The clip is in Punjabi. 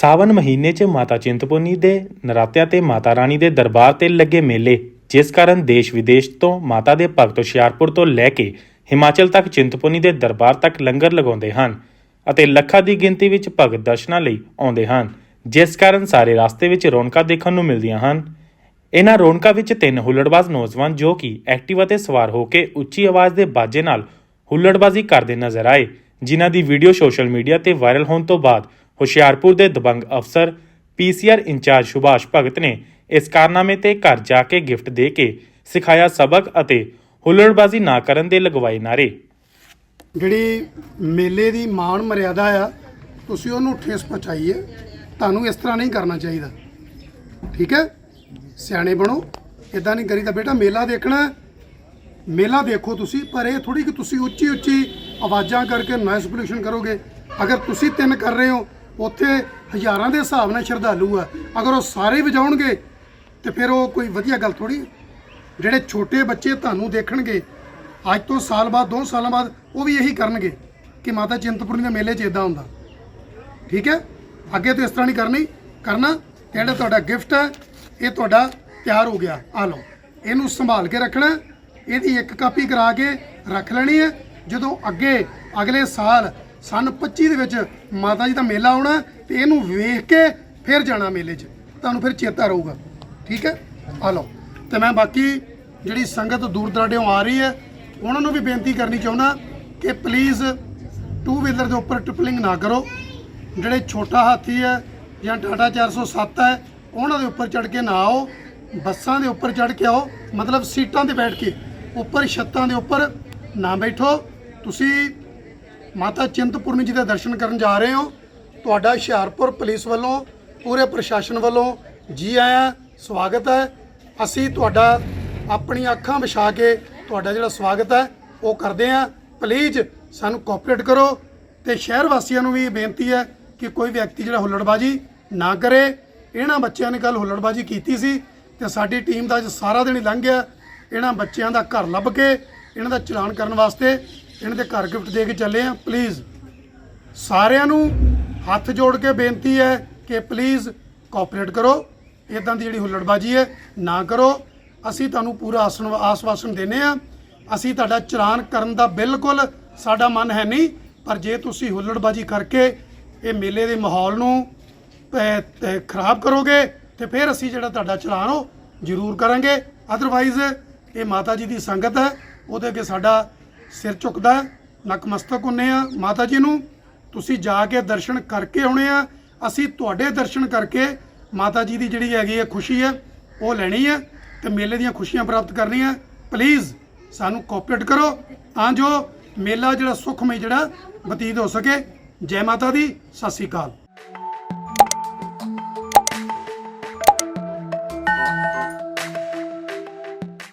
ਸਾਵਨ ਮਹੀਨੇ 'ਚ ਮਾਤਾ ਚਿੰਤਪੁਰਨੀ ਦੇ, ਨਰਾਤਿਆਂ ਤੇ ਮਾਤਾ ਰਾਣੀ ਦੇ ਦਰਬਾਰ ਤੇ ਲੱਗੇ ਮੇਲੇ, ਜਿਸ ਕਾਰਨ ਦੇਸ਼ ਵਿਦੇਸ਼ ਤੋਂ ਮਾਤਾ ਦੇ ਭਗਤ ਹੁਸ਼ਿਆਰਪੁਰ ਤੋਂ ਲੈ ਕੇ ਹਿਮਾਚਲ ਤੱਕ ਚਿੰਤਪੁਰਨੀ ਦੇ ਦਰਬਾਰ ਤੱਕ ਲੰਗਰ ਲਗਾਉਂਦੇ ਹਨ ਅਤੇ ਲੱਖਾਂ ਦੀ ਗਿਣਤੀ ਵਿੱਚ ਭਗਤ ਦਰਸ਼ਨਾਂ ਲਈ ਆਉਂਦੇ ਹਨ, ਜਿਸ ਕਾਰਨ ਸਾਰੇ ਰਸਤੇ ਵਿੱਚ ਰੌਣਕਾਂ ਦੇਖਣ ਨੂੰ ਮਿਲਦੀਆਂ ਹਨ। ਇਹਨਾਂ ਰੌਣਕਾਂ ਵਿੱਚ ਤਿੰਨ ਹੁੱਲੜਬਾਜ਼ ਨੌਜਵਾਨ ਜੋ ਕਿ ਐਕਟਿਵਾ ਤੇ ਸਵਾਰ ਹੋ ਕੇ ਉੱਚੀ ਆਵਾਜ਼ ਦੇ ਬਾਜੇ ਨਾਲ ਹੁੱਲੜਬਾਜ਼ੀ ਕਰਦੇ ਨਜ਼ਰ ਆਏ, ਜਿਨ੍ਹਾਂ ਦੀ ਵੀਡੀਓ ਸੋਸ਼ਲ ਮੀਡੀਆ ਤੇ ਵਾਇਰਲ ਹੋਣ ਤੋਂ ਬਾਅਦ ਹੁਸ਼ਿਆਰਪੁਰ ਦੇ ਦਬੰਗ ਅਫਸਰ ਪੀਸੀਆਰ ਇੰਚਾਰਜ ਸੁਭਾਸ਼ ਭਗਤ ਨੇ ਇਸ ਕਾਰਨਾਮੇ ਤੇ ਘਰ ਜਾ ਕੇ ਗਿਫਟ ਦੇ ਕੇ ਸਿਖਾਇਆ ਸਬਕ ਅਤੇ ਹੁੱਲੜਬਾਜ਼ੀ ਨਾ ਕਰਨ ਦੇ ਲਗਵਾਏ ਨਾਰੇ ਜਿਹੜੀ ਮੇਲੇ ਦੀ ਮਾਣ ਮਰਿਆਦਾ ਆ, ਤੁਸੀਂ ਉਹਨੂੰ ਠੇਸ ਪਹੁੰਚਾਈਏ। ਤੁਹਾਨੂੰ ਇਸ ਤਰ੍ਹਾਂ ਨਹੀਂ ਕਰਨਾ ਚਾਹੀਦਾ। ਠੀਕ ਹੈ? ਸਿਆਣੇ ਬਣੋ। ਇਦਾਂ ਨਹੀਂ ਕਰੀਦਾ। ਬੇਟਾ, ਮੇਲਾ ਦੇਖਣਾ ਮੇਲਾ ਦੇਖੋ ਤੁਸੀਂ, ਪਰ ਇਹ ਥੋੜੀ ਕਿ ਤੁਸੀਂ ਉੱਚੀ ਉੱਚੀ ਆਵਾਜ਼ਾਂ ਕਰਕੇ ਨੋਇਸ ਪੋਲੂਸ਼ਨ ਕਰੋਗੇ। ਅਗਰ ਤੁਸੀਂ ਤਿੰਨ ਕਰ ਰਹੇ ਹੋ ਉੱਥੇ ਹਜ਼ਾਰਾਂ ਦੇ ਹਿਸਾਬ ਨਾਲ ਸ਼ਰਧਾਲੂ ਆ। ਅਗਰ ਉਹ ਸਾਰੇ ਵਜਾਉਣਗੇ, ਤੇ ਫਿਰ ਉਹ ਕੋਈ ਵਧੀਆ ਗੱਲ ਥੋੜੀ ਜਿਹੜੇ ਛੋਟੇ ਬੱਚੇ ਤੁਹਾਨੂੰ ਦੇਖਣਗੇ, ਅੱਜ ਤੋਂ ਸਾਲ ਬਾਅਦ 2 ਸਾਲਾਂ ਬਾਅਦ, ਉਹ ਵੀ ਇਹੀ ਕਰਨਗੇ ਕਿ ਮਾਤਾ ਚਿੰਤਪੁਰਨੀ ਦੇ ਮੇਲੇ 'ਚ ਇਦਾਂ ਹੁੰਦਾ। ਠੀਕ ਹੈ? ਅੱਗੇ ਤੋਂ ਇਸ ਤਰ੍ਹਾਂ ਨਹੀਂ ਕਰਨੀ। ਕਰਨਾ, ਜਿਹੜਾ ਤੁਹਾਡਾ ਗਿਫਟ ਹੈ, ਇਹ ਤੁਹਾਡਾ ਤਿਆਰ ਹੋ ਗਿਆ। ਆ ਲਓ, ਇਹਨੂੰ ਸੰਭਾਲ ਕੇ ਰੱਖਣਾ। ਇਹਦੀ ਇੱਕ ਕਾਪੀ ਕਰਾ ਕੇ ਰੱਖ ਲੈਣੀ ਹੈ। ਜਦੋਂ ਅੱਗੇ ਅਗਲੇ ਸਾਲ ਸਨ 25 ਦੇ ਵਿੱਚ ਮਾਤਾ ਜੀ ਦਾ ਮੇਲਾ ਆਉਣਾ ਤੇ ਇਹਨੂੰ ਵੇਖ ਕੇ ਫਿਰ ਜਾਣਾ ਮੇਲੇ 'ਚ। ਤੁਹਾਨੂੰ ਫਿਰ ਚੇਤਾ ਰਹੂਗਾ। ਠੀਕ ਹੈ? ਆ ਲਓ। ਤੇ ਮੈਂ ਬਾਕੀ ਜਿਹੜੀ ਸੰਗਤ ਦੂਰ ਦਰਾਡਿਓਂ ਆ ਰਹੀ ਹੈ, ਉਹਨਾਂ ਨੂੰ ਵੀ ਬੇਨਤੀ ਕਰਨੀ ਚਾਹੁੰਦਾ ਕਿ ਪਲੀਜ਼ ਟੂ ਵੀਲਰ ਦੇ ਉੱਪਰ ਟ੍ਰਿਪਲਿੰਗ ਨਾ ਕਰੋ। ਜਿਹੜੇ ਛੋਟਾ ਹਾਥੀ ਹੈ ਜਾਂ ਟਾਟਾ 407 ਹੈ, ਉਹਨਾਂ ਦੇ ਉੱਪਰ ਚੜ ਕੇ ਨਾ ਆਓ। ਬੱਸਾਂ ਦੇ ਉੱਪਰ ਚੜ ਕੇ ਆਓ। ਮਤਲਬ ਸੀਟਾਂ ਤੇ ਬੈਠ ਕੇ, ਉੱਪਰ ਛੱਤਾਂ ਦੇ ਉੱਪਰ ਨਾ ਬੈਠੋ। ਤੁਸੀਂ ਮਾਤਾ ਚਿੰਤਪੁਰਨੀ ਜੀ ਦੇ ਦਰਸ਼ਨ ਕਰਨ ਜਾ ਰਹੇ ਹੋ। ਤੁਹਾਡਾ ਹੁਸ਼ਿਆਰਪੁਰ ਪੁਲਿਸ ਵੱਲੋਂ, ਪੂਰੇ ਪ੍ਰਸ਼ਾਸਨ ਵੱਲੋਂ ਜੀ ਆਇਆਂ ਸਵਾਗਤ ਹੈ। ਅਸੀਂ ਤੁਹਾਡਾ ਆਪਣੀਆਂ ਅੱਖਾਂ ਵਿਛਾ ਕੇ ਤੁਹਾਡਾ ਜਿਹੜਾ ਸਵਾਗਤ ਹੈ, ਉਹ ਕਰਦੇ ਹਾਂ। ਪਲੀਜ਼ ਸਾਨੂੰ ਕੋਆਪਰੇਟ ਕਰੋ ਤੇ ਸ਼ਹਿਰ ਵਾਸੀਆਂ ਨੂੰ ਵੀ ਬੇਨਤੀ ਹੈ ਕਿ ਕੋਈ ਵਿਅਕਤੀ ਜਿਹੜਾ ਹੁੱਲੜਬਾਜੀ ਨਾ ਕਰੇ। ਇਹਨਾਂ ਬੱਚਿਆਂ ਨੇ ਕੱਲ ਹੁੱਲੜਬਾਜੀ ਕੀਤੀ ਸੀ ਤੇ ਸਾਡੀ ਟੀਮ ਦਾ ਅੱਜ ਸਾਰਾ ਦਿਨ ਹੀ ਲੰਘ ਗਿਆ। ਇਹਨਾਂ ਬੱਚਿਆਂ ਦਾ ਘਰ ਲੱਭ ਕੇ, ਇਹਨਾਂ ਦਾ ਚਲਾਨ ਕਰਨ ਵਾਸਤੇ ਇਹਨਾਂ ਦੇ ਘਰ ਗਿਫਟ ਦੇ ਕੇ ਚੱਲੇ ਆ ਪਲੀਜ਼ ਸਾਰਿਆਂ ਨੂੰ ਹੱਥ ਜੋੜ ਕੇ ਬੇਨਤੀ ਹੈ ਕਿ ਪਲੀਜ਼ ਕੋਆਪਰੇਟ ਕਰੋ। ਇਦਾਂ ਦੀ ਜਿਹੜੀ ਹੁੱਲੜਬਾਜੀ ਹੈ, ਨਾ ਕਰੋ। ਅਸੀਂ ਤੁਹਾਨੂੰ ਪੂਰਾ ਆਸਣ ਆਸਵਾਸਨ ਦਿੰਨੇ ਆ ਅਸੀਂ ਤੁਹਾਡਾ ਚਲਾਨ ਕਰਨ ਦਾ ਬਿਲਕੁਲ ਸਾਡਾ ਮਨ ਹੈ ਨਹੀਂ, ਪਰ ਜੇ ਤੁਸੀਂ ਹੁੱਲੜਬਾਜੀ ਕਰਕੇ ਇਹ ਮੇਲੇ ਦੇ ਮਾਹੌਲ ਨੂੰ ਖਰਾਬ ਕਰੋਗੇ, ਤੇ ਫਿਰ ਅਸੀਂ ਜਿਹੜਾ ਤੁਹਾਡਾ ਚਲਾਨ ਉਹ ਜ਼ਰੂਰ ਕਰਾਂਗੇ। ਅਦਰਵਾਈਜ਼ ਇਹ ਮਾਤਾ ਜੀ ਦੀ ਸੰਗਤ ਹੈ। ਉਹਦੇ ਅੱਗੇ ਸਾਡਾ ਸਿਰ ਝੁਕਦਾ ਹੈ, ਨਕਮਸਤਕ ਹੁੰਨੇ ਆ ਮਾਤਾ ਜੀ ਨੂੰ। ਤੁਸੀਂ ਜਾ ਕੇ ਦਰਸ਼ਨ ਕਰਕੇ ਆਉਣੇ ਆ। ਅਸੀਂ ਤੁਹਾਡੇ ਦਰਸ਼ਨ ਕਰਕੇ ਮਾਤਾ ਜੀ ਦੀ ਜਿਹੜੀ ਹੈਗੀ ਹੈ ਖੁਸ਼ੀ ਹੈ ਉਹ ਲੈਣੀ ਹੈ ਤੇ ਮੇਲੇ ਦੀਆਂ ਖੁਸ਼ੀਆਂ ਪ੍ਰਾਪਤ ਕਰਨੀਆਂ। ਪਲੀਜ਼ ਸਾਨੂੰ ਕੋਆਪਰੇਟ ਕਰੋ ਤਾਂ ਜੋ ਮੇਲਾ ਜਿਹੜਾ ਸੁਖਮਈ ਜਿਹੜਾ ਬਤੀਤ ਹੋ ਸਕੇ। ਜੈ ਮਾਤਾ ਦੀ ਸਤਿ ਸ੍ਰੀ ਅਕਾਲ।